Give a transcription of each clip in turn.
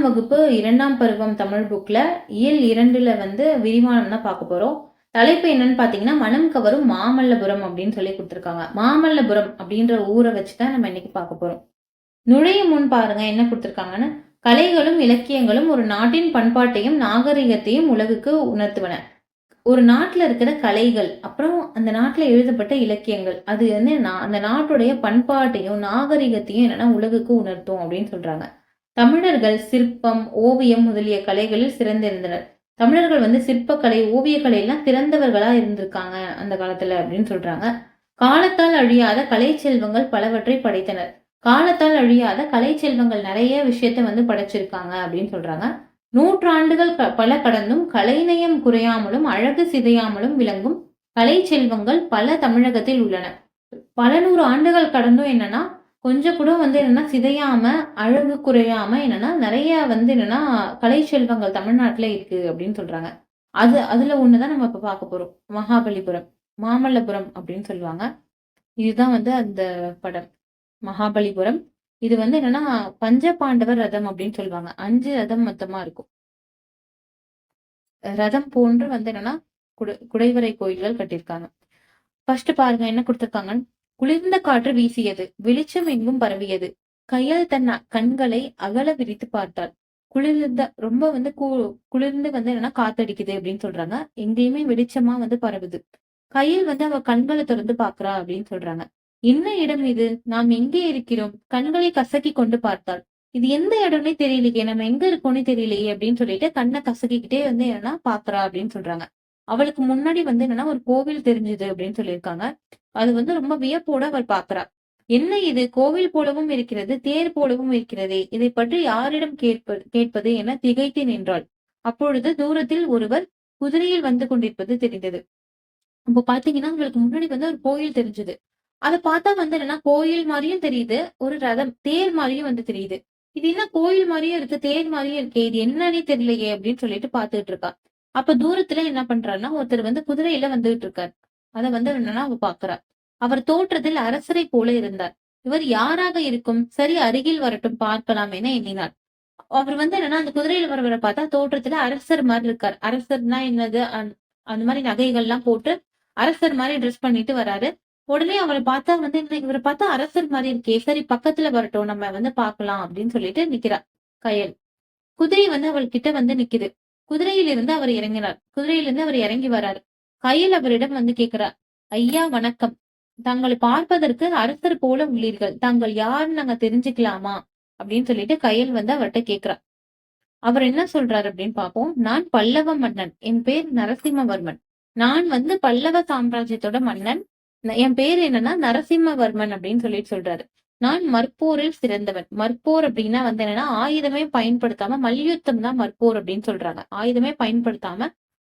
பத்தாம் வகுப்பு இரண்டாம் பருவம் தமிழ் புக்கில் இயல் இரண்டில் வந்து விரிவானம் தான் பார்க்க போகிறோம் தலைப்பு என்னன்னு பார்த்தீங்கன்னா மனம் கவரும் மாமல்லபுரம் அப்படின்னு சொல்லி கொடுத்துருக்காங்க. மாமல்லபுரம் அப்படின்ற ஊரை வச்சு தான் நம்ம இன்னைக்கு பார்க்க போகிறோம் நுழையும் முன் பாருங்க என்ன கொடுத்துருக்காங்கன்னு? கலைகளும் இலக்கியங்களும் ஒரு நாட்டின் பண்பாட்டையும் நாகரிகத்தையும் உலகுக்கு உணர்த்துவன. ஒரு நாட்டில் இருக்கிற கலைகள் அப்புறம் அந்த நாட்டில் எழுதப்பட்ட இலக்கியங்கள் அது வந்து அந்த நாட்டுடைய பண்பாட்டையும் நாகரிகத்தையும் என்னன்னா உலகுக்கு உணர்த்தும் அப்படின்னு சொல்றாங்க. தமிழர்கள் சிற்பம் ஓவியம் முதலிய கலைகளில் சிறந்திருந்தனர். தமிழர்கள் வந்து சிற்பக்கலை ஓவியக்கலை எல்லாம் சிறந்தவர்களா இருந்திருக்காங்க அந்த காலத்துல அப்படின்னு சொல்றாங்க. காலத்தால் அழியாத கலை செல்வங்கள் பலவற்றை படைத்தனர். காலத்தால் அழியாத கலை செல்வங்கள் நிறைய விஷயத்த வந்து படைச்சிருக்காங்க அப்படின்னு சொல்றாங்க. நூற்றாண்டுகள் பல கடந்தும் கலைநயம் குறையாமலும் அழகு சிதையாமலும் விளங்கும் கலை செல்வங்கள் பல தமிழகத்தில் உள்ளன. பல நூறு ஆண்டுகள் கடந்தும் என்னன்னா கொஞ்சம் கூட வந்து என்னன்னா சிதையாம அழகு குறையாம என்னன்னா நிறைய வந்து என்னன்னா கலை செல்வங்கள் தமிழ்நாட்டுல இருக்கு அப்படின்னு சொல்றாங்க. அது அதுல ஒண்ணுதான் நம்ம இப்ப பார்க்க போறோம். மகாபலிபுரம் மாமல்லபுரம் அப்படின்னு சொல்லுவாங்க. இதுதான் வந்து அந்த படம். மகாபலிபுரம். இது வந்து என்னன்னா பஞ்ச பாண்டவர் ரதம் அப்படின்னு சொல்லுவாங்க. அஞ்சு ரதம் மொத்தமா இருக்கும். ரதம் போன்று வந்து என்னன்னா குடை குடைவரை கோயில்கள் கட்டியிருக்காங்க. ஃபர்ஸ்ட் பாருங்க என்ன கொடுத்துருக்காங்கன்னு. குளிர்ந்த காற்று வீசியது. வெளிச்சம் எங்கும் பரவியது. கையால் தன் கண்களை அகல விரித்து பார்த்தாள். குளிர்ந்த ரொம்ப வந்து குளிர்ந்து வந்து என்னன்னா காத்தடிக்குது அப்படின்னு சொல்றாங்க. எங்கேயுமே வெளிச்சமா வந்து பரவுது. கையில் வந்து அவ கண்களை திறந்து பாக்குறா அப்படின்னு சொல்றாங்க. என்ன இடம் இது? நாம் எங்கே இருக்கிறோம்? கண்களை கசக்கி கொண்டு பார்த்தாள். இது எந்த இடம்னே தெரியலையே. நம்ம எங்க இருக்கோம்னே தெரியலையே அப்படின்னு சொல்லிட்டு கண்ணை கசக்கிக்கிட்டே வந்து என்னன்னா பாக்குறா அப்படின்னு சொல்றாங்க. அவளுக்கு முன்னாடி வந்து என்னன்னா ஒரு கோவில் தெரிஞ்சுது அப்படின்னு சொல்லியிருக்காங்க. அது வந்து ரொம்ப வியப்போட அவள் பாக்குறா. என்ன இது? கோவில் போலவும் இருக்கிறது தேர் போலவும் இருக்கிறதே. இதை பற்றி யாரிடம் கேட்பது கேட்பது என திகைத்து நின்றாள். அப்பொழுது தூரத்தில் ஒருவர் குதிரையில் வந்து கொண்டிருப்பது தெரிந்தது. அப்போ பாத்தீங்கன்னா அவளுக்கு முன்னாடி வந்து ஒரு கோயில் தெரிஞ்சது. அதை பார்த்தா வந்து என்னன்னா கோயில் மாதிரியும் தெரியுது ஒரு ரதம் தேர் மாதிரியும் வந்து தெரியுது. இது என்ன கோயில் மாதிரியும் இருக்கு தேர் மாதிரியும் இருக்கு இது என்னன்னே தெரியலையே அப்படின்னு சொல்லிட்டு பாத்துட்டு இருக்கா. அப்ப தூரத்துல என்ன பண்றாருன்னா ஒருத்தர் வந்து குதிரையில வந்துகிட்டு இருக்காரு. அதை வந்து என்னன்னா அவ பாக்குறா அவர் தோற்றத்தில் அரசரை போல இருந்தார். இவர் யாராக இருக்கும்? சரி அருகில் வரட்டும் பார்க்கலாம் என எண்ணினார். அவர் வந்து என்னன்னா அந்த குதிரையில வரவரை பார்த்தா தோற்றத்துல அரசர் மாதிரி இருக்கார். அரசர்னா என்னது? அந்த- அந்த மாதிரி நகைகள் எல்லாம் போட்டு அரசர் மாதிரி ட்ரெஸ் பண்ணிட்டு வராரு. உடனே அவரை பார்த்தா வந்து இவரை பார்த்தா அரசர் மாதிரி இருக்கே. சரி பக்கத்துல வரட்டும் நம்ம வந்து பாக்கலாம் அப்படின்னு சொல்லிட்டு நிக்கிறா கயல். குதிரை வந்து அவள் கிட்ட வந்து நிக்குது. குதிரையிலிருந்து அவர் இறங்கினார். குதிரையிலிருந்து அவர் இறங்கி வராரு. கையில் அவரிடம் வந்து கேட்கிறார் ஐயா வணக்கம். தங்களை பார்ப்பதற்கு அரசர் போல உள்ளீர்கள். தாங்கள் யாருன்னு நாங்க தெரிஞ்சுக்கலாமா? அப்படின்னு சொல்லிட்டு கையில் வந்து அவர்கிட்ட கேட்கிறார். அவர் என்ன சொல்றாரு அப்படின்னு பார்ப்போம். நான் பல்லவ மன்னன். என் பேர் நரசிம்மவர்மன். நான் வந்து பல்லவ சாம்ராஜ்யத்தோட மன்னன். என் பேர் என்னன்னா நரசிம்மவர்மன் அப்படின்னு சொல்லிட்டு சொல்றாரு. நான் மற்போரில் சிறந்தவன். மற்போர் அப்படின்னா வந்து என்னன்னா ஆயுதமே பயன்படுத்தாம மல்யுத்தம் தான் மற்போர் அப்படின்னு சொல்றாங்க. ஆயுதமே பயன்படுத்தாம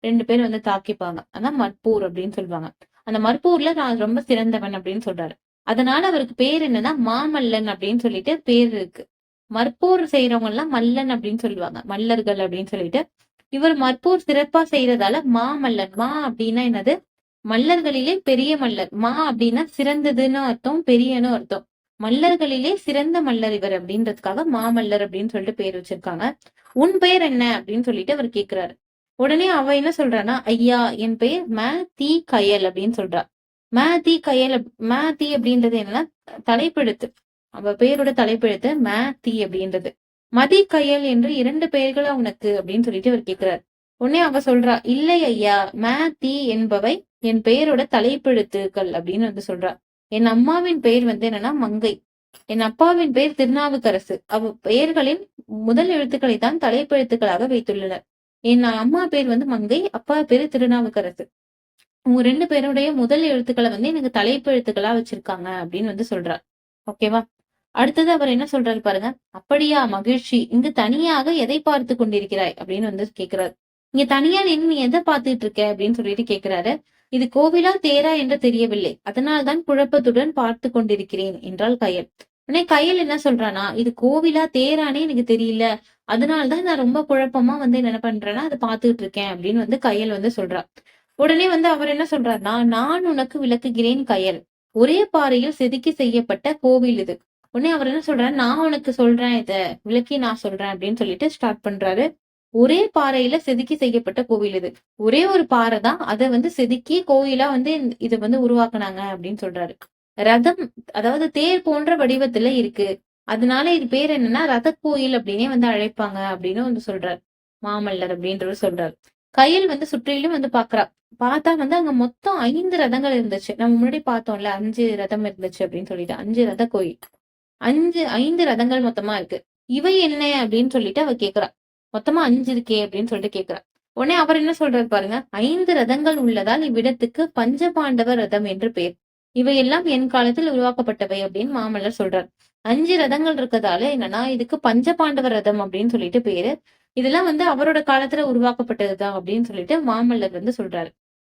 ரெண்டு பேரும் வந்து தாக்கிப்பாங்க. அதான் மற்போர் அப்படின்னு சொல்லுவாங்க அந்த மற்போர்ல நான் ரொம்ப சிறந்தவன் அப்படின்னு சொல்றாரு. அதனால அவருக்கு பேர் என்னன்னா மாமல்லன் அப்படின்னு சொல்லிட்டு பேர் இருக்கு. மற்போர் செய்யறவங்க எல்லாம் மல்லன் அப்படின்னு சொல்லுவாங்க. மல்லர்கள் அப்படின்னு சொல்லிட்டு. இவர் மற்போர் சிறப்பா செய்யறதால மாமல்லன். மா அப்படின்னா என்னது? மல்லர்களிலே பெரிய மல்லர். மா அப்படின்னா சிறந்ததுன்னு அர்த்தம் பெரியன்னு அர்த்தம். மல்லர்களிலே சிறந்த மல்லர் இவர் அப்படின்றதுக்காக மாமல்லர் அப்படின்னு சொல்லிட்டு பேர் வச்சிருக்காங்க. உன் பெயர் என்ன அப்படின்னு சொல்லிட்டு அவர் கேக்குறாரு. உடனே அவ என்ன சொல்றான்னா ஐயா என் பெயர் ம தி கயல் அப்படின்னு சொல்றா. ம தி கயல் மே ம தி அப்படின்றது என்னன்னா தலைப்பெழுத்து. அவ பெயரோட தலைப்பெழுத்து ம தி அப்படின்றது. மதி கயல் என்று இரண்டு பெயர்களா உனக்கு அப்படின்னு சொல்லிட்டு அவர் கேக்குறாரு. உடனே அவ சொல்றா இல்லை ஐயா ம தி என்பவை என் பெயரோட தலைப்பெழுத்துக்கள் அப்படின்னு வந்து சொல்றா. என் அம்மாவின் பெயர் வந்து என்னன்னா மங்கை. என் அப்பாவின் பெயர் திருநாவுக்கரசு. அவ பெயர்களின் முதல் எழுத்துக்களை தான் தலைப்பெழுத்துக்களாக வைத்துள்ளனர். என் அம்மா பேர் வந்து மங்கை அப்பா பேர் திருநாவுக்கரசு. உங்க ரெண்டு பேருடைய முதல் எழுத்துக்களை வந்து எனக்கு தலைப்பெழுத்துக்களா வச்சிருக்காங்க அப்படின்னு வந்து சொல்றார். ஓகேவா அடுத்தது அவர் என்ன சொல்றாரு பாருங்க. அப்படியா மகிழ்ச்சி. இங்கு தனியாக எதை பார்த்து கொண்டிருக்கிறாய்? அப்படின்னு வந்து கேக்குறாரு. இங்க தனியா நின்னு நீ எதை பார்த்துட்டு இருக்க? அப்படின்னு சொல்லிட்டு கேக்குறாரு. இது கோவிலா தேரா என்று தெரியவில்லை. அதனால்தான் குழப்பத்துடன் பார்த்து கொண்டிருக்கிறேன் என்றாள் கயல். உடனே கையல் என்ன சொல்றானா இது கோவிலா தேரானே எனக்கு தெரியல. அதனாலதான் நான் ரொம்ப குழப்பமா வந்து என்ன பண்றேன்னா அதை பாத்துக்கிட்டு இருக்கேன் அப்படின்னு வந்து கையல் வந்து சொல்றா. உடனே வந்து அவர் என்ன சொல்றாருன்னா நான் உனக்கு விளக்குகிறேன் கயல். ஒரே பாறையில் செதுக்கி செய்யப்பட்ட கோவில் இது. உடனே அவர் என்ன சொல்றாரு நான் உனக்கு சொல்றேன் இத விளக்கி நான் சொல்றேன் அப்படின்னு சொல்லிட்டு ஸ்டார்ட் பண்றாரு. ஒரே பாறையில செதுக்கி செய்யப்பட்ட கோவில் இது. ஒரே ஒரு பாறை தான். அதை வந்து செதுக்கி கோயிலா வந்து இதை வந்து உருவாக்குனாங்க அப்படின்னு சொல்றாரு. ரதம் அதாவது தேர் போன்ற வடிவத்துல இருக்கு. அதனால இது பேர் என்னன்னா ரத கோயில் அப்படின்னே வந்து அழைப்பாங்க அப்படின்னு வந்து சொல்றாரு. மாமல்லர் அப்படின்றவர் சொல்றாரு. கையில் வந்து சுற்றிலும் வந்து பாக்குறா. பார்த்தா வந்து அங்க மொத்தம் ஐந்து ரதங்கள் இருந்துச்சு. நம்ம முன்னாடி பார்த்தோம்ல அஞ்சு ரதம் இருந்துச்சு அப்படின்னு சொல்லிட்டு. அஞ்சு ரத கோயில். அஞ்சு ஐந்து ரதங்கள் மொத்தமா இருக்கு. இவை என்ன அப்படின்னு சொல்லிட்டு அவ கேக்குறா. மொத்தமா அஞ்சு இருக்கே அப்படின்னு சொல்லிட்டு கேக்குறாரு உடனே அவர் என்ன சொல்றாரு பாருங்க ஐந்து ரதங்கள் உள்ளதால் இவ்விடத்துக்கு பஞ்சபாண்டவ ரதம் என்று பெயர். இவையெல்லாம் என் காலத்தில் உருவாக்கப்பட்டவை அப்படின்னு மாமல்லர் சொல்றார். அஞ்சு ரதங்கள் இருக்கதால என்னன்னா இதுக்கு பஞ்சபாண்டவ ரதம் அப்படின்னு சொல்லிட்டு பேரு. இதெல்லாம் வந்து அவரோட காலத்துல உருவாக்கப்பட்டதுதான் அப்படின்னு சொல்லிட்டு மாமல்லர் வந்து சொல்றாரு.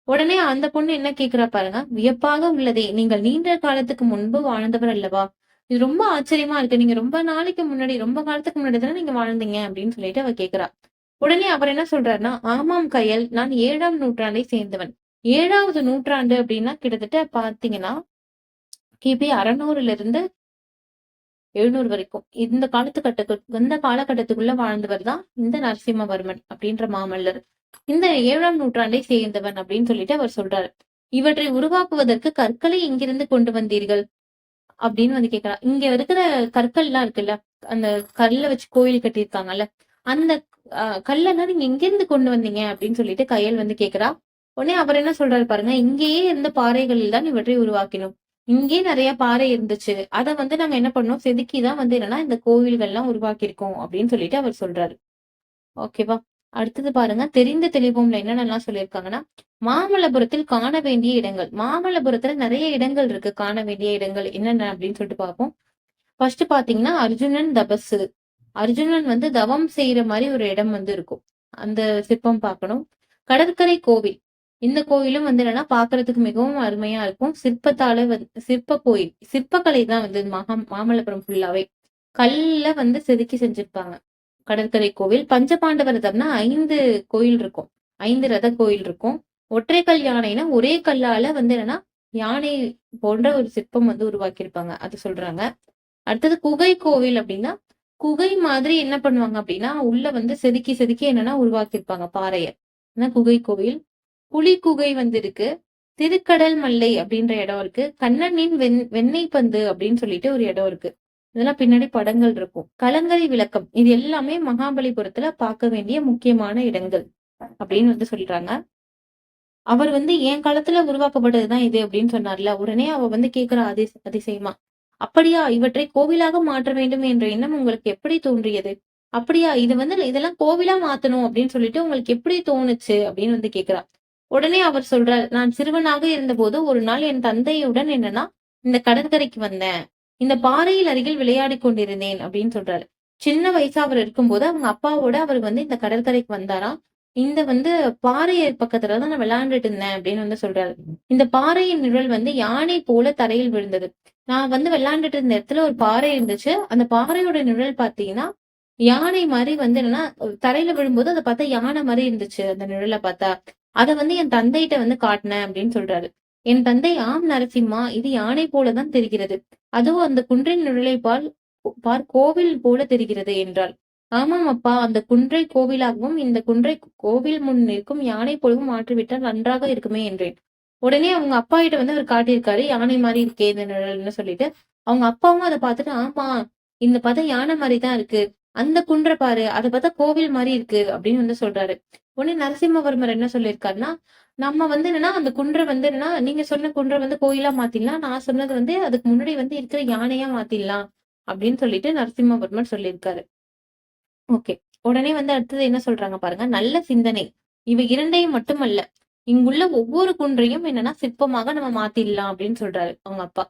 உடனே அந்த பொண்ணு என்ன கேக்குறா பாருங்க வியப்பாக உள்ளதே நீங்கள் நீண்ட காலத்துக்கு முன்பு வாழ்ந்தவர் அல்லவா? இது ரொம்ப ஆச்சரியமா இருக்கு. நீங்க ரொம்ப நாளைக்கு முன்னாடி ரொம்ப காலத்துக்கு முன்னாடி தானே நீங்க வாழ்ந்தீங்க அப்படின்னு சொல்லிட்டு அவ கேக்குறா. உடனே அவர் என்ன சொல்றாருன்னா ஆமாம் கையல் நான் ஏழாம் நூற்றாண்டை சேர்ந்தவன். ஏழாவது நூற்றாண்டு அப்படின்னா கிட்டத்தட்ட பாத்தீங்கன்னா கிபி அறநூறுல இருந்து எழுநூறு வரைக்கும். இந்த காலத்துக்கட்டத்து இந்த காலகட்டத்துக்குள்ள வாழ்ந்தவர் தான் இந்த நரசிம்மவர்மன் அப்படின்ற மாமல்லர். இந்த ஏழாம் நூற்றாண்டை சேர்ந்தவன் அப்படின்னு சொல்லிட்டு அவர் சொல்றாரு. இவற்றை உருவாக்குவதற்கு கற்களை எங்கிருந்து கொண்டு வந்தீர்கள்? அப்படின்னு வந்து கேட்கலாம் இங்க இருக்கிற கற்கள் எல்லாம் இருக்குல்ல அந்த கல்ல வச்சு கோயில் கட்டியிருக்காங்கல்ல அந்த ஆஹ், கல்லெல்லாம் நீங்க எங்கிருந்து கொண்டு வந்தீங்க அப்படின்னு சொல்லிட்டு கையல் வந்து கேக்குறா. உடனே அவர் என்ன சொல்றாரு பாருங்க இங்கேயே இருந்த பாறைகளில் தான் இவற்றை உருவாக்கினோம். இங்கே நிறைய பாறை இருந்துச்சு. அத வந்து நாங்க என்ன பண்ணோம் செதுக்கி தான் வந்து என்னன்னா இந்த கோவில்கள்லாம் உருவாக்கியிருக்கோம் அப்படின்னு சொல்லிட்டு அவர் சொல்றாரு. ஓகேவா? அடுத்தது பாருங்க தெரிந்த தெளிவோம்ல என்னென்னலாம் சொல்லியிருக்காங்கன்னா மாமல்லபுரத்தில் காண வேண்டிய இடங்கள். மாமல்லபுரத்துல நிறைய இடங்கள் இருக்கு. காண வேண்டிய இடங்கள் என்னென்ன அப்படின்னு சொல்லிட்டு பார்ப்போம். ஃபர்ஸ்ட் பாத்தீங்கன்னா அர்ஜுனன் தபசு. அர்ஜுனன் வந்து தவம் செய்யற மாதிரி ஒரு இடம் வந்து இருக்கும். அந்த சிற்பம் பார்க்கணும். கடற்கரை கோவில். இந்த கோயிலும் வந்து என்னன்னா பாக்குறதுக்கு மிகவும் அருமையா இருக்கும். சிற்பத்தால வந்து சிற்ப கோயில் சிற்பக்கலை தான் வந்து மகா மாமல்லபுரம் ஃபுல்லாவே கல்ல வந்து செதுக்கி செஞ்சிருப்பாங்க. கடற்கரை கோவில். பஞ்சபாண்டவ ரதம்னா ஐந்து கோயில் இருக்கும். ஐந்து ரத கோயில் இருக்கும். ஒற்றை கல் யானைனா ஒரே கல்லால வந்து என்னன்னா யானை போன்ற ஒரு சிற்பம் வந்து உருவாக்கியிருப்பாங்க. அது சொல்றாங்க. அடுத்தது குகை கோவில் அப்படின்னா குகை மாதிரி என்ன பண்ணுவாங்க அப்படின்னா உள்ள வந்து செதுக்கி செதுக்கி என்னன்னா உருவாக்கியிருப்பாங்க பாறைய. குகை கோவில்? புலி குகை வந்து இருக்கு. திருக்கடல் மல்லை அப்படின்ற இடம் இருக்கு. கண்ணனின் வெண் வெண்ணெய் பந்து அப்படின்னு சொல்லிட்டு ஒரு இடம் இருக்கு. இதெல்லாம் பின்னாடி படங்கள் இருக்கும். கலங்கரை விளக்கம். இது எல்லாமே மகாபலிபுரத்துல பார்க்க வேண்டிய முக்கியமான இடங்கள் அப்படின்னு வந்து சொல்றாங்க. அவர் வந்து என் காலத்துல உருவாக்கப்பட்டதுதான் இது அப்படின்னு சொன்னார்ல. உடனே அவ வந்து கேக்குறா அதி அதிசயமா அப்படியா இவற்றை கோவிலாக மாற்ற வேண்டும் என்ற எண்ணம் உங்களுக்கு எப்படி தோன்றியது? அப்படியா இது வந்து இதெல்லாம் கோவிலா மாத்தணும் அப்படின்னு சொல்லிட்டு உங்களுக்கு எப்படி தோணுச்சு? அப்படின்னு வந்து கேக்குறா. உடனே அவர் சொல்றார் நான் சிறுவனாக இருந்தபோது ஒரு நாள் என் தந்தையுடன் என்னன்னா இந்த கடற்கரைக்கு வந்தேன். இந்த பாறையில் அருகில் விளையாடி கொண்டிருந்தேன் அப்படின்னு சொல்றாரு. சின்ன வயசா அவர் இருக்கும்போது அவங்க அப்பாவோட அவர் வந்து இந்த கடற்கரைக்கு வந்தாராம். இந்த வந்து பாறை பக்கத்துல தான் நான் விளையாண்டுட்டு இருந்தேன் அப்படின்னு வந்து சொல்றாரு. இந்த பாறையின் நிழல் வந்து யானை போல தரையில் விழுந்தது. நான் வந்து விளையாண்டுட்டு இருந்த இடத்துல ஒரு பாறை இருந்துச்சு. அந்த பாறையோட நிழல் பாத்தீங்கன்னா யானை மாதிரி வந்து என்னன்னா தரையில விழும்போது அதை பார்த்தா யானை மாதிரி இருந்துச்சு அந்த நிழலை பார்த்தா. அதை வந்து என் தந்தைகிட்ட வந்து காட்டினேன் அப்படின்னு சொல்றாரு. என் தந்தை ஆம் நரசிம்மா இது யானை போலதான் தெரிகிறது. அதுவும் அந்த குன்றின் நிழலை பால் பார் கோவில் போல தெரிகிறது என்றாள். ஆமாம் அப்பா அந்த குன்றை கோவிலாகவும் இந்த குன்றை கோவில் முன் நிற்கும் யானை போலவும் மாற்றிவிட்டால் நன்றாக இருக்குமே என்றேன். உடனே அவங்க அப்பா கிட்ட வந்து அவர் காட்டியிருக்காரு யானை மாதிரி இருக்கே இந்த நிழல்னு சொல்லிட்டு. அவங்க அப்பாவும் அதை பார்த்துட்டு ஆமா இந்த பார்த்தா யானை மாதிரி தான் இருக்கு. அந்த குன்றை பாரு அதை பார்த்தா கோவில் மாதிரி இருக்கு அப்படின்னு வந்து சொல்றாரு. உடனே நரசிம்மவர்மர் என்ன சொல்லியிருக்காருன்னா நம்ம வந்து என்னன்னா அந்த குன்றை வந்து என்னன்னா நீங்க சொன்ன குன்றை வந்து கோயிலா மாத்திடலாம். நான் சொன்னது வந்து அதுக்கு முன்னாடி வந்து இருக்கிற யானையா மாத்திடலாம் அப்படின்னு சொல்லிட்டு நரசிம்மவர்மர் சொல்லியிருக்காரு. ஓகே. உடனே வந்து அடுத்தது என்ன சொல்றாங்க பாருங்க நல்ல சிந்தனை. இவை இரண்டையும் மட்டுமல்ல இங்குள்ள ஒவ்வொரு குன்றையும் என்னன்னா சிற்பமாக நம்ம மாத்திடலாம் அப்படின்னு சொல்றாரு அவங்க அப்பா.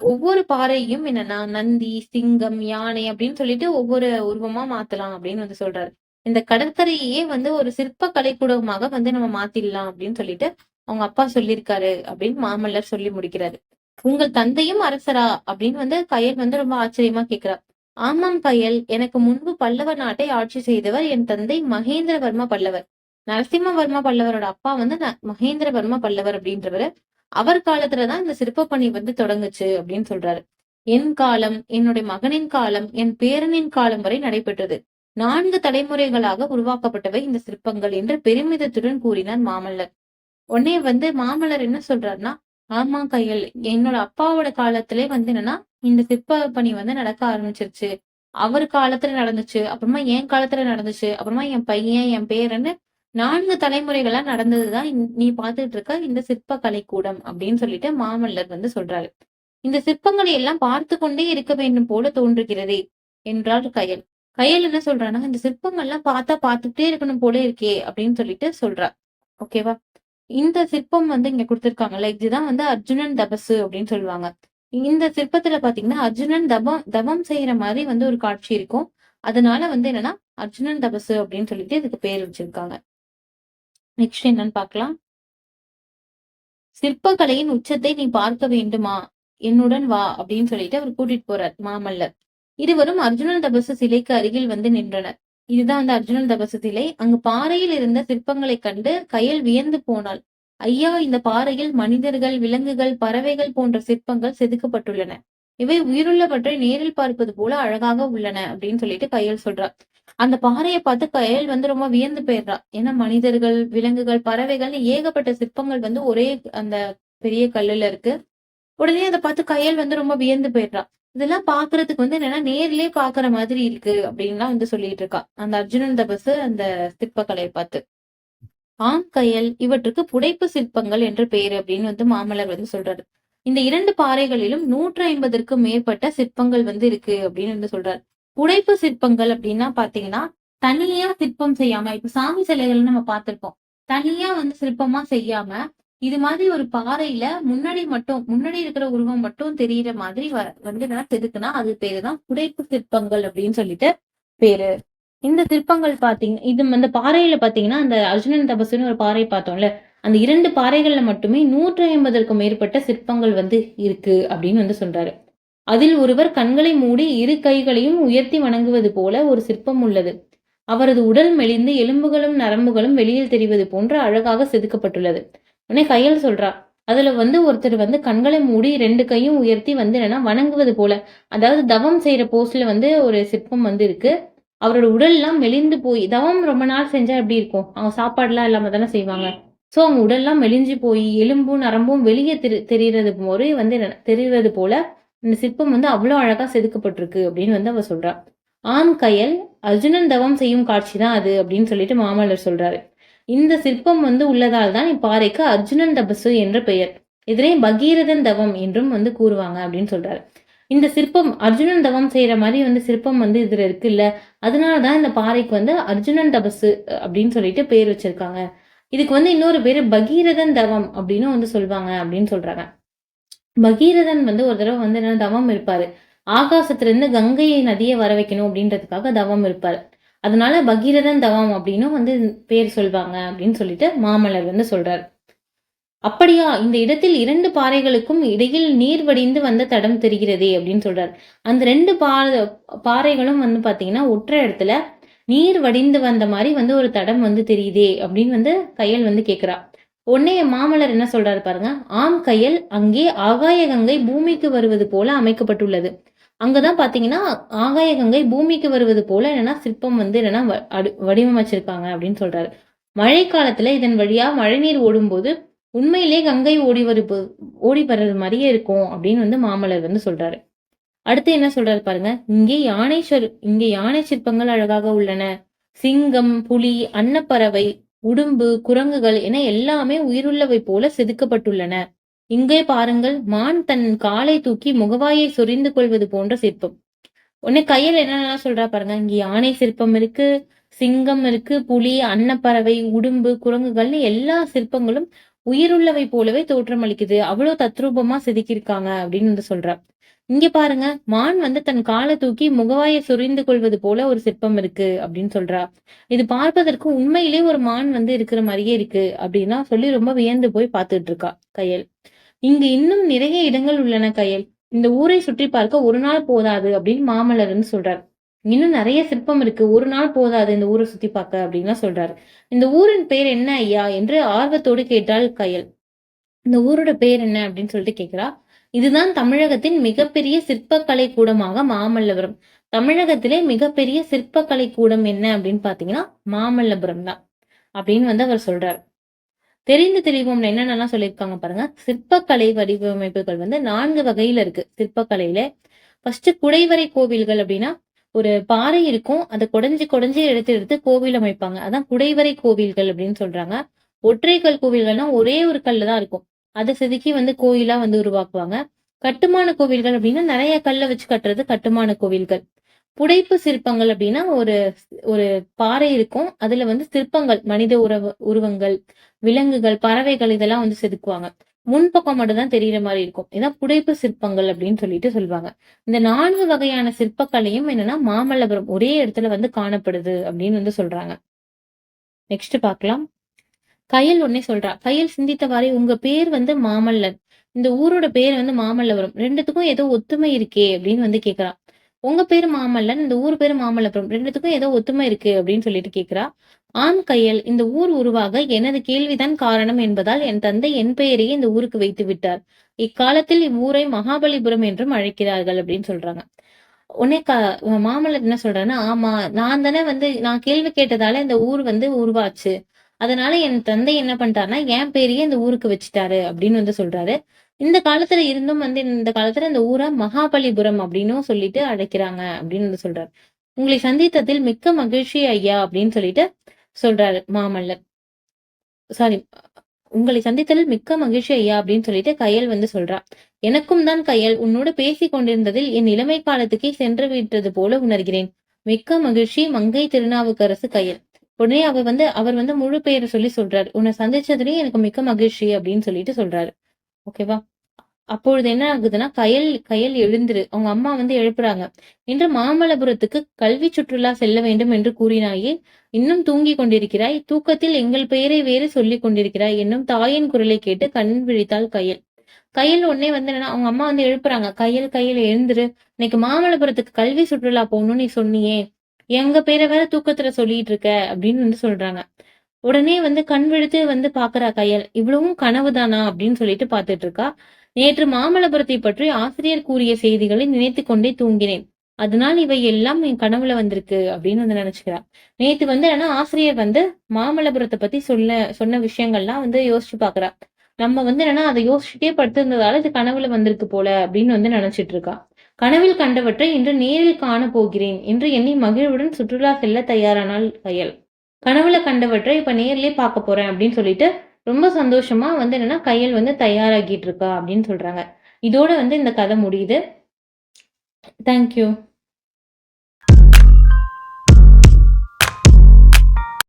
ஒவ்வொரு பாறையும் என்னன்னா நந்தி சிங்கம் யானை அப்படின்னு சொல்லிட்டு ஒவ்வொரு உருவமா மாத்தலாம் அப்படின்னு வந்து சொல்றாரு. இந்த கடற்கரையே வந்து ஒரு சிற்ப கலைக்கூடமாக வந்து நம்ம மாத்திடலாம் அப்படின்னு சொல்லிட்டு அவங்க அப்பா சொல்லியிருக்காரு அப்படின்னு மாமல்லர் சொல்லி முடிக்கிறாரு. உங்கள் தந்தையும் அரசரா? அப்படின்னு வந்து கயல் வந்து ரொம்ப ஆச்சரியமா கேக்குறார் ஆமாம் கயல் எனக்கு முன்பு பல்லவ நாட்டை ஆட்சி செய்தவர் என் தந்தை மகேந்திரவர்மா பல்லவர். நரசிம்மவர்மா பல்லவரோட அப்பா வந்து மகேந்திரவர்ம மகேந்திரவர்மா பல்லவர் அப்படின்றவர். அவர் காலத்துலதான் இந்த சிற்ப பணி வந்து தொடங்குச்சு அப்படின்னு சொல்றாரு. என் காலம் என்னுடைய மகனின் காலம் என் பேரனின் காலம் வரை நடைபெற்றது. நான்கு தலைமுறைகளாக உருவாக்கப்பட்டவை இந்த சிற்பங்கள் என்று பெருமிதத்துடன் கூறினார் மாமல்லர். உடனே வந்து மாமல்லர் என்ன சொல்றாருன்னா ஆமா கையல் என்னோட அப்பாவோட காலத்திலே வந்து என்னன்னா இந்த சிற்ப பணி வந்து நடக்க ஆரம்பிச்சிருச்சு. அவர் காலத்துல நடந்துச்சு அப்புறமா என் காலத்துல நடந்துச்சு அப்புறமா என் பையன் என் பேரன்னு நான்கு தலைமுறைகளா நடந்ததுதான் நீ பாத்துட்டு இருக்க இந்த சிற்ப கலைக்கூடம் அப்படின்னு சொல்லிட்டு மாமல்லர் வந்து சொல்றாரு. இந்த சிற்பங்களை எல்லாம் பார்த்து கொண்டே இருக்க வேண்டும் போல தோன்றுகிறதே என்றார் கயல். கயல் என்ன சொல்றான்னா இந்த சிற்பங்கள்லாம் பார்த்தா பார்த்துட்டே இருக்கணும் போல இருக்கே அப்படின்னு சொல்லிட்டு சொல்றா. ஓகேவா இந்த சிற்பம் வந்து இங்க கொடுத்துருக்காங்கல்ல இதுதான் வந்து அர்ஜுனன் தபசு அப்படின்னு சொல்லுவாங்க. இந்த சிற்பத்துல பாத்தீங்கன்னா அர்ஜுனன் தபம் தபம் செய்யற மாதிரி வந்து ஒரு காட்சி இருக்கும். அதனால வந்து என்னன்னா அர்ஜுனன் தபசு அப்படின்னு சொல்லிட்டு இதுக்கு பேர் வச்சிருக்காங்க. நெக்ஸ்ட் என்னன்னு பாக்கலாம் சிற்பக்கலையின் உச்சத்தை நீ பார்க்க வேண்டுமா? என்னுடன் வா அப்படின்னு சொல்லிட்டு அவர் கூட்டிட்டு போறார் மாமல்லர். இருவரும் அர்ஜுனன் தபசு சிலைக்கு அருகில் வந்து நின்றனர். இதுதான் வந்து அர்ஜுனன் தபசு சிலை. அங்கு பாறையில் இருந்த சிற்பங்களை கண்டு கையில் வியந்து போனாள். ஐயா இந்த பாறையில் மனிதர்கள் விலங்குகள் பறவைகள் போன்ற சிற்பங்கள் செதுக்கப்பட்டுள்ளன. இவை உயிருள்ளவற்றை நேரில் பார்ப்பது போல அழகாக உள்ளன அப்படின்னு சொல்லிட்டு கையல் சொல்றா அந்த பாறையை பார்த்து கையல் வந்து ரொம்ப வியந்து போயிடுறா. ஏன்னா மனிதர்கள் விலங்குகள் பறவைகள்னு ஏகப்பட்ட சிற்பங்கள் வந்து ஒரே அந்த பெரிய கல்லுல இருக்கு. உடனே அதை பார்த்து கையல் வந்து ரொம்ப வியந்து போயிடுறா. இதெல்லாம் பாக்குறதுக்கு வந்து என்னன்னா நேர்லயே பாக்குற மாதிரி இருக்கு அப்படின்லாம் வந்து சொல்லிட்டு இருக்கா. அந்த அர்ஜுனன் தபசு அந்த சிற்பக்கலையை பார்த்து. ஆம் கயல் இவற்றுக்கு புடைப்பு சிற்பங்கள் என்று பெயர் அப்படின்னு வந்து மாமல்லர் வந்து சொல்றாரு. இந்த இரண்டு பாறைகளிலும் நூற்று ஐம்பதற்கும் மேற்பட்ட சிற்பங்கள் வந்து இருக்கு அப்படின்னு வந்து சொல்றாரு. புடைப்பு சிற்பங்கள் அப்படின்னா பாத்தீங்கன்னா தனியா சிற்பம் செய்யாம இப்ப சாமி சிலைகள் நம்ம பார்த்திருப்போம். தனியா வந்து சிற்பமா செய்யாம இது மாதிரி ஒரு பாறையில முன்னாடி மட்டும் முன்னாடி இருக்கிற உருவம் மட்டும் தெரியிற மாதிரி வ- வந்து நான் செதுக்குனா அது பேருதான் புடைப்பு சிற்பங்கள் அப்படின்னு சொல்லிட்டு பேரு. இந்த சிற்பங்கள் பாத்தீங்க இது அந்த பாறையில பாத்தீங்கன்னா அந்த அர்ஜுனன் தபசுன்னு ஒரு பாறை பார்த்தோம்ல அந்த இரண்டு பாறைகள்ல மட்டுமே நூற்றி ஐம்பதற்கும் மேற்பட்ட சிற்பங்கள் வந்து இருக்கு அப்படின்னு வந்து சொல்றாரு. அதில் ஒருவர் கண்களை மூடி இரு கைகளையும் உயர்த்தி வணங்குவது போல ஒரு சிற்பம் உள்ளது. அவரது உடல் மெலிந்து எலும்புகளும் நரம்புகளும் வெளியில் தெரிவது போன்று அழகாக செதுக்கப்பட்டுள்ளது. உடனே கையில் சொல்றா. அதுல வந்து ஒருத்தர் வந்து கண்களை மூடி ரெண்டு கையும் உயர்த்தி வந்து என்னன்னா வணங்குவது போல. அதாவது தவம் செய்யற போஸ்ட்ல வந்து ஒரு சிற்பம் வந்து இருக்கு. அவரோட உடல்லாம் மெலிந்து போய் தவம் ரொம்ப நாள் செஞ்சா எப்படி இருக்கும்? அவங்க சாப்பாடுலாம் இல்லாம தானே செய்வாங்க. சோ அவங்க உடல்லாம் மெலிஞ்சு போய் எலும்பும் நரம்பும் வெளியே தெரி தெரியறது போது வந்து தெரிகிறது தெரிவது போல இந்த சிற்பம் வந்து அவ்வளவு அழகா செதுக்கப்பட்டிருக்கு அப்படின்னு வந்து அவ சொல்றா. ஆம் கயல் அர்ஜுனன் தவம் செய்யும் காட்சி தான் அது அப்படின்னு சொல்லிட்டு மாமல்லர் சொல்றாரு. இந்த சிற்பம் வந்து உள்ளதால் தான் இப்பாறைக்கு அர்ஜுனன் தபசு என்ற பெயர். இதனை பகீரதன் தவம் என்றும் வந்து கூறுவாங்க அப்படின்னு சொல்றாரு. இந்த சிற்பம் அர்ஜுனன் தவம் செய்யற மாதிரி வந்து சிற்பம் வந்து இதுல இருக்குல்ல? அதனாலதான் இந்த பாறைக்கு வந்து அர்ஜுனன் தபசு அப்படின்னு சொல்லிட்டு பேர் வச்சிருக்காங்க. இதுக்கு வந்து இன்னொரு பேரு பகீரதன் தவம் அப்படின்னு வந்து சொல்லுவாங்க அப்படின்னு சொல்றாங்க. பகீரதன் வந்து ஒரு தடவை வந்து என்ன தவம் இருப்பாரு? ஆகாசத்துல இருந்து கங்கையை நதியை வர வைக்கணும் அப்படின்றதுக்காக தவம் இருப்பாரு. அதனால பகீரதன் தவம் அப்படின்னும் வந்து பேர் சொல்வாங்க அப்படின்னு சொல்லிட்டு மாமல்லர் வந்து சொல்றார். அப்படியா இந்த இடத்தில் இரண்டு பாறைகளுக்கும் இடையில் நீர் வடிந்து வந்த தடம் தெரிகிறதே அப்படின்னு சொல்றார். அந்த ரெண்டு பா பாறைகளும் வந்து பாத்தீங்கன்னா ஒற்றை இடத்துல நீர் வடிந்து வந்த மாதிரி வந்து ஒரு தடம் வந்து தெரியுதே அப்படின்னு வந்து கையல் வந்து கேக்குறா. உடனே மாமல்லர் என்ன சொல்றாரு பாருங்க ஆம் கையல் அங்கே ஆகாய கங்கை பூமிக்கு வருவது போல அமைக்கப்பட்டுள்ளது. அங்கதான் பாத்தீங்கன்னா ஆகாய கங்கை பூமிக்கு வருவது போல என்னன்னா சிற்பம் வந்து என்னன்னா வடிவமைச்சிருக்காங்க அப்படின்னு சொல்றாரு. மழை காலத்துல இதன் வழியா மழைநீர் ஓடும்போது உண்மையிலே கங்கை ஓடி வருது ஓடி வர்றது மாதிரியே இருக்கும் அப்படின்னு வந்து மாமல்லர் வந்து சொல்றாரு. அடுத்து என்ன சொல்றாரு பாருங்க இங்கே யானை சொர்- இங்கே யானை சிற்பங்கள் அழகாக உள்ளன. சிங்கம் புலி அன்னப்பறவை உடும்பு குரங்குகள் என எல்லாமே உயிருள்ளவை போல செதுக்கப்பட்டுள்ளன. இங்கே பாருங்கள் மான் தன் காலை தூக்கி முகவாயை சொரிந்து கொள்வது போன்ற சிற்பம். உடனே கையில் என்னென்னலாம் சொல்றா பாருங்க இங்க யானை சிற்பம் இருக்கு சிங்கம் இருக்கு புலி அன்னப்பறவை உடும்பு குரங்குகள்னு எல்லா சிற்பங்களும் உயிருள்ளவை போலவே தோற்றம் அளிக்குது. அவ்வளவு தத்ரூபமா செதுக்கியிருக்காங்க அப்படின்னு வந்து சொல்றா. இங்க பாருங்க மான் வந்து தன் காலை தூக்கி முகவாயை சொரிந்து கொள்வது போல ஒரு சிற்பம் இருக்கு அப்படின்னு சொல்றா. இது பார்ப்பதற்கு உண்மையிலே ஒரு மான் வந்து இருக்கிற மாதிரியே இருக்கு அப்படின்னா சொல்லி ரொம்ப வியந்து போய் பார்த்துட்டு இருக்கா கையல். இங்கு இன்னும் நிறைய இடங்கள் உள்ளன கையல். இந்த ஊரை சுற்றி பார்க்க ஒரு நாள் போதாது அப்படின்னு மாமல்லர்னு சொல்றார். இன்னும் நிறைய சிற்பம் இருக்கு ஒரு நாள் போதாது இந்த ஊரை சுத்தி பார்க்க அப்படின்லாம் சொல்றாரு. இந்த ஊரின் பேர் என்ன ஐயா என்று ஆர்வத்தோடு கேட்டாள் கயல். இந்த ஊரோட பேர் என்ன அப்படின்னு சொல்லிட்டு கேக்குறா இதுதான் தமிழகத்தின் மிகப்பெரிய சிற்பக்கலை கூடமாக மாமல்லபுரம். தமிழகத்திலே மிகப்பெரிய சிற்பக்கலை கூடம் என்ன அப்படின்னு பாத்தீங்கன்னா மாமல்லபுரம் தான் அப்படின்னு வந்து அவர் சொல்றாரு. தெரிந்து தெளிவும் என்னென்னலாம் சொல்லியிருக்காங்க பாருங்க. சிற்பக்கலை வடிவமைப்புகள் வந்து நான்கு வகையில இருக்கு சிற்பக்கலையில. ஃபர்ஸ்ட் குடைவரை கோவில்கள் அப்படின்னா ஒரு பாறை இருக்கும். அதை குடைஞ்சு குடைஞ்சு எடுத்து எடுத்து கோவில் அமைப்பாங்க. அதான் குடைவரை கோவில்கள் அப்படின்னு சொல்றாங்க. ஒற்றை கல் கோவில்கள்னா ஒரே ஒரு கல்லு தான் இருக்கும். அதை செதுக்கி வந்து கோயிலா வந்து உருவாக்குவாங்க. கட்டுமான கோவில்கள் அப்படின்னா நிறைய கல்லை வச்சு கட்டுறது கட்டுமான கோவில்கள். புடைப்பு சிற்பங்கள் அப்படின்னா ஒரு ஒரு பாறை இருக்கும். அதுல வந்து சிற்பங்கள் மனித உறவு உருவங்கள் விலங்குகள் பறவைகள் இதெல்லாம் வந்து செதுக்குவாங்க. முன்பக்கம் மட்டும் தான் தெரியற மாதிரி இருக்கும். இதான் புடைப்பு சிற்பங்கள் அப்படின்னு சொல்லிட்டு சொல்லுவாங்க. இந்த நான்கு வகையான சிற்பக்கலையும் என்னன்னா மாமல்லபுரம் ஒரே இடத்துல வந்து காணப்படுது அப்படின்னு வந்து சொல்றாங்க. நெக்ஸ்ட் பார்க்கலாம். கையல் ஒன்னே சொல்றா. கையல் சிந்தித்தவாறே உங்க பேர் வந்து மாமல்லன். இந்த ஊரோட பேர் வந்து மாமல்லபுரம். ரெண்டுத்துக்கும் ஏதோ ஒத்துமை இருக்கே அப்படின்னு வந்து கேக்குறான் உங்க பேரு மாமல்லன் இந்த ஊர் பேரு மாமல்லபுரம் ரெண்டுத்துக்கும் ஏதோ ஒத்துமை இருக்கு அப்படின்னு சொல்லிட்டு கேக்குறா. ஆம் கையல் இந்த ஊர் உருவாக எனது கேள்விதான் காரணம் என்பதால் என் தந்தை என் பெயரையே இந்த ஊருக்கு வைத்து விட்டார். இக்காலத்தில் இவ்வூரை மகாபலிபுரம் என்றும் அழைக்கிறார்கள் அப்படின்னு சொல்றாங்க. உடனே க மாமல்லர் என்ன சொல்றாருன்னா ஆமா நான் தானே வந்து நான் கேள்வி கேட்டதால இந்த ஊர் வந்து உருவாச்சு. அதனால என் தந்தை என்ன பண்ணிட்டாருன்னா என் பேரையே இந்த ஊருக்கு வச்சுட்டாரு அப்படின்னு வந்து சொல்றாரு. இந்த காலத்துல இருந்தும் வந்து இந்த காலத்துல இந்த ஊரை மகாபலிபுரம் அப்படின்னும் சொல்லிட்டு அழைக்கிறாங்க அப்படின்னு வந்து சொல்றாரு. உங்களை சந்தித்ததில் மிக்க மகிழ்ச்சி ஐயா அப்படின்னு சொல்லிட்டு சொல்றாரு மாமல்லர். சாரி உங்களை சந்தித்ததில் மிக்க மகிழ்ச்சி ஐயா அப்படின்னு சொல்லிட்டு கையல் வந்து சொல்றா. எனக்கும் தான் கையல் உன்னோட பேசி கொண்டிருந்ததில் என் இளமை காலத்துக்கே சென்று விட்டது போல உணர்கிறேன். மிக்க மகிழ்ச்சி மங்கை திருநாவுக்கரசு கையல். உடனே அவர் வந்து அவர் வந்து முழு பெயரை சொல்லி சொல்றாரு. உன்னை சந்திச்சதுலயும் எனக்கு மிக்க மகிழ்ச்சி அப்படின்னு சொல்லிட்டு சொல்றாரு. ஓகேவா அப்பொழுது என்ன ஆகுதுன்னா கயல் கயல் எழுந்துரு. அவங்க அம்மா வந்து எழுப்புறாங்க. இன்று மாமல்லபுரத்துக்கு கல்வி சுற்றுலா செல்ல வேண்டும் என்று கூறினாயே இன்னும் தூங்கி கொண்டிருக்கிறாய். தூக்கத்தில் எங்கள் பெயரை வேறு சொல்லி கொண்டிருக்கிறாய் என்னும் தாயின் குரலை கேட்டு கண் விழித்தாள் கயல். கையல் உடனே வந்து என்னன்னா அவங்க அம்மா வந்து எழுப்புறாங்க. கையல் கையில் எழுந்துரு. இன்னைக்கு மாமல்லபுரத்துக்கு கல்வி சுற்றுலா போகணும்னு நீ சொன்னியே எங்க பேரை வேற தூக்கத்துல சொல்லிட்டு இருக்க அப்படின்னு வந்து சொல்றாங்க. உடனே வந்து கண் விழுத்து வந்து பாக்குறா கையல் இவ்வளவும் கனவுதானா? அப்படின்னு சொல்லிட்டு பாத்துட்டு இருக்கா நேற்று மாமல்லபுரத்தை பற்றி ஆசிரியர் கூறிய செய்திகளை நினைத்து கொண்டே தூங்கினேன். அதனால் இவை எல்லாம் என் கனவுல வந்திருக்கு அப்படின்னு வந்து நினைச்சுக்கிறா. நேத்து வந்து என்னன்னா ஆசிரியர் வந்து மாமல்லபுரத்தை பத்தி சொல்ல சொன்ன விஷயங்கள்லாம் வந்து யோசிச்சு பாக்குறா நம்ம வந்து என்னன்னா அதை யோசிச்சுட்டே படுத்திருந்ததால இது கனவுல வந்திருக்கு போல அப்படின்னு வந்து நினைச்சிட்டு இருக்கா கனவில் கண்டவற்றை இன்று நேரில் காண போகிறேன் என்று எண்ணி மகிழ்வுடன் சுற்றுலா செல்ல தயாரானால் கையல். கனவுல கண்டவற்றை இப்ப நேர்லயே பார்க்க போறேன் அப்படின்னு சொல்லிட்டு ரொம்ப சந்தோஷமா வந்து என்னன்னா கையல் வந்து தயாராகிட்டு இருக்கா அப்படின்னு சொல்றாங்க. இதோட வந்து இந்த கதை முடியுது. தேங்க்யூ